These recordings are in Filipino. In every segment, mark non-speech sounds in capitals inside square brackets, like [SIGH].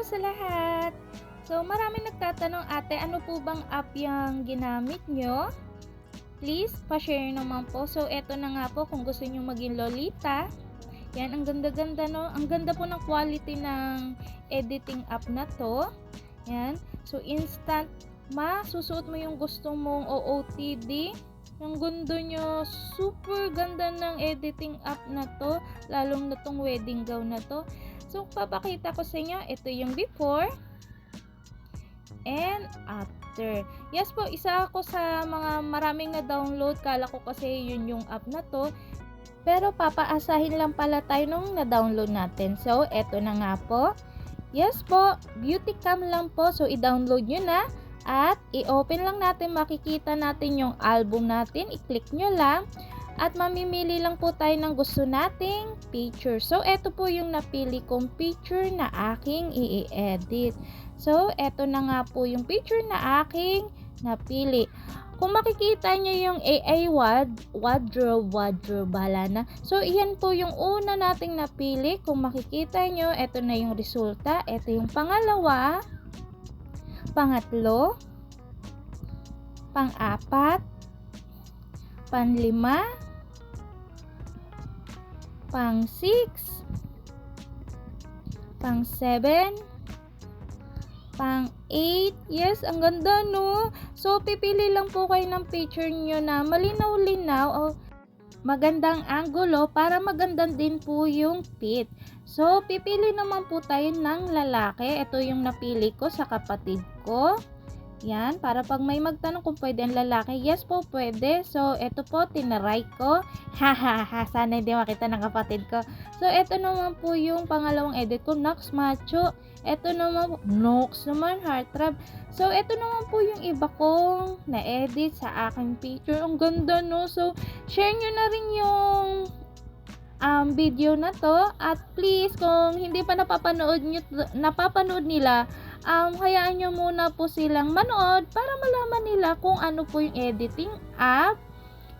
sa lahat! So, maraming nagtatanong, ate, ano po bang app yung ginamit nyo? Please, pa-share naman po. So, eto na nga po, kung gusto nyo maging lolita. Yan, ang ganda-ganda, no? Ang ganda po ng quality ng editing app na to. Yan. So, instant ma, susuot mo yung gusto mong OOTD. Ang ganda nyo. Super ganda ng editing app na to. Lalong na tong wedding gown na to. So, papakita ko sa inyo. Ito yung before and after. Yes po, isa ako sa mga maraming na-download. Kala ko kasi yun yung app na to. Pero papaasahin lang pala tayo nung na-download natin. So, eto na nga po. Yes po, beauty cam lang po. So, i-download nyo na. At i-open lang natin, makikita natin yung album natin. I-click nyo lang. At mamimili lang po tayo ng gusto nating picture. So, eto po yung napili kong picture na aking i-edit. So, eto na nga po yung picture na aking napili. Kung makikita nyo yung AI wad, wardrobe, wardrobe, bala na. So, iyan po yung una nating napili. Kung makikita nyo, eto na yung resulta. Eto yung pangalawa, pangatlo, pang-apat, panlima, pang-6, pang-7, pang-8. Yes, ang ganda, no? So, pipili lang po kayo ng picture nyo na malinaw-linaw o magandang angulo para maganda din po yung fit. So, pipili naman po tayo ng lalaki. Ito yung napili ko sa kapatid ko. Yan, para pag may magtanong kung pwede ang lalaki, yes po, pwede. So, ito po, tinaray ko. [LAUGHS] Ha, ha, ha, sana hindi makita ng kapatid ko. So, ito naman po yung pangalawang edit ko, Nox Macho. Ito naman po, Nox naman, Heartthrob. So, ito naman po yung iba kong na-edit sa aking picture. Ang ganda, no? So, share nyo na rin yung um, video na to. At please, kung hindi pa napapanood, nyo, napapanood nila, um, hayaan nyo muna po silang manood para malaman nila kung ano po yung editing app.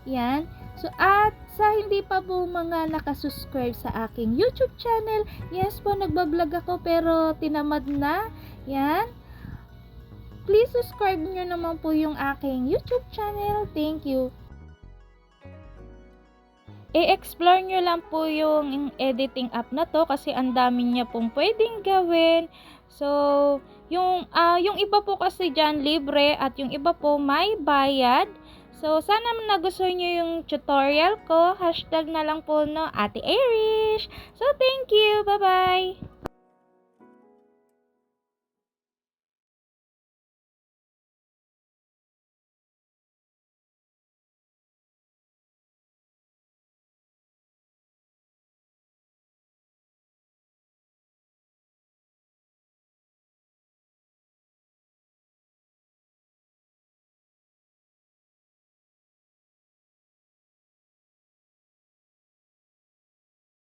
Yan. So, at sa hindi pa po mga nakasubscribe sa aking YouTube channel, yes po, nagbablog ako pero tinamad na. Yan. Please subscribe nyo naman po yung aking YouTube channel. Thank you. I-explore nyo lang po yung editing app na to kasi ang dami niya pong pwedeng gawin. So, yung, uh, yung iba po kasi dyan libre at yung iba po may bayad. So, sana nagustuhan nyo yung tutorial ko. Hashtag na lang po no, Ate Irish. So, thank you. Bye-bye.